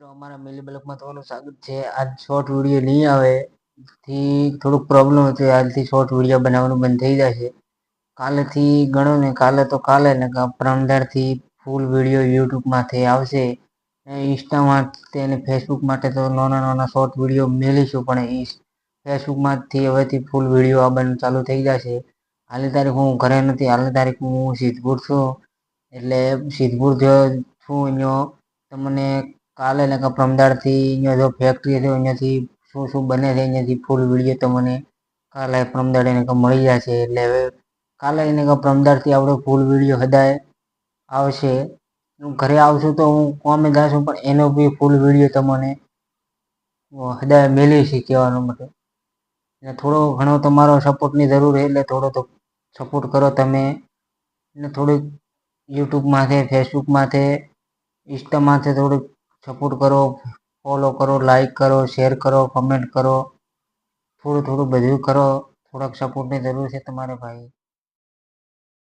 મિત્રો, અમારા મિલી બ્લોકમાં તમારું સ્વાગત છે. આજ શોર્ટ વીડિયો નહીં આવે, થી થોડુંક પ્રોબ્લેમ હતું. આજથી શોર્ટ વીડિયો બનાવવાનું બંધ થઈ જશે. કાલેથી ગણો ને કાલે તો કાલે ને પરમદારથી ફૂલ વીડિયો યુટ્યુબમાંથી આવશે. ઇન્સ્ટા માટે અને ફેસબુક માટે તો નાના નાના શોર્ટ વીડિયો મેળીશું પણ ફેસબુકમાંથી હવેથી ફૂલ વીડિયો આવવાનું ચાલુ થઈ જશે. હાલની તારીખ હું ઘરે નથી હાલની તારીખ હું સિદ્ધપુર છું. એટલે સિદ્ધપુર જો છું અહીંયા તમને કાલે ને પ્રમદાડથી અહીંયા જો ફેક્ટરી છે, અહીંયાથી શું શું બને છે, અહીંયાથી ફૂલ વીડિયો તમને કાલે પ્રમદાડ એને મળી જશે. એટલે હવે કાલે એને પરમદારથી આપણે ફૂલ વીડિયો હદાય આવશે. હું ઘરે આવશું તો હું કોમે જાશું પણ એનો બી ફૂલ વીડિયો તમને હદાય મેળવી છે કહેવાનો મતલબ. એટલે થોડો ઘણો તમારો સપોર્ટની જરૂર છે, એટલે થોડો તો સપોર્ટ કરો તમે. ને થોડુંક યુટ્યુબમાંથી ફેસબુકમાંથી ઇન્સ્ટામાંથી થોડુંક સપોર્ટ કરો ફોલો કરો લાઈક કરો શેર કરો કમેન્ટ કરો. થોડું થોડું બધું કરો. થોડાક સપોર્ટની જરૂર છે તમારે ભાઈ.